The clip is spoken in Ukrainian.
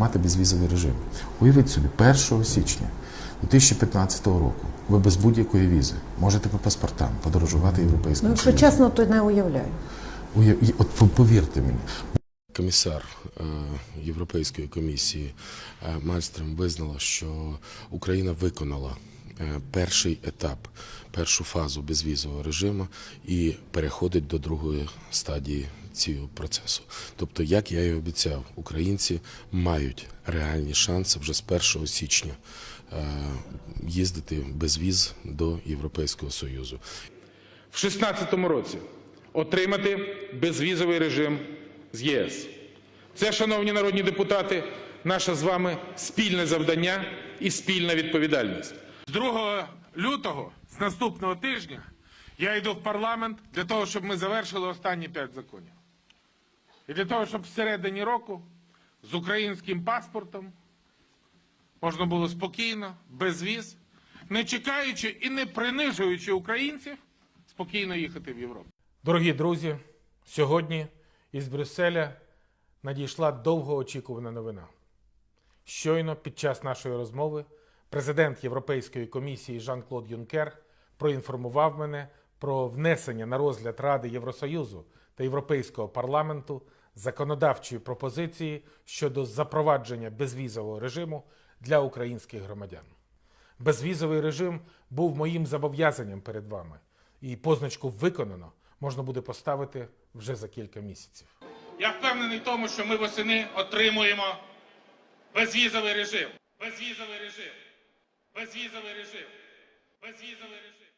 мати безвізовий режим. Уявіть собі, 1 січня 2015 року ви без будь-якої візи можете по паспортам подорожувати європейською. Ну, якщо чесно, то не уявляю. Уяв- От повірте мені. Комісар е, Європейської комісії е, Мальстрем визнала, що Україна виконала перший етап, першу фазу безвізового режиму і переходить до другої стадії цього процесу. Тобто, як я і обіцяв, українці мають реальні шанси вже з 1 січня е, їздити без віз до Європейського Союзу. в 2016 році отримати безвізовий режим з ЄС. Це, шановні народні депутати, наше з вами спільне завдання і спільна відповідальність. З 2 лютого, з наступного тижня, я йду в парламент для того, щоб ми завершили останні п'ять законів. І для того, щоб всередині року з українським паспортом можна було спокійно, без віз, не чекаючи і не принижуючи українців, спокійно їхати в Європу. Дорогі друзі, сьогодні із Брюсселя надійшла довгоочікувана новина. Щойно під час нашої розмови президент Європейської комісії Жан-Клод Юнкер проінформував мене про внесення на розгляд Ради Євросоюзу та Європейського парламенту законодавчої пропозиції щодо запровадження безвізового режиму для українських громадян. Безвізовий режим був моїм зобов'язанням перед вами, і позначку виконано можна буде поставити вже за кілька місяців. Я впевнений в тому, що ми восени отримуємо безвізовий режим. Безвізовий режим. Безвізовий режим. Безвізовий режим.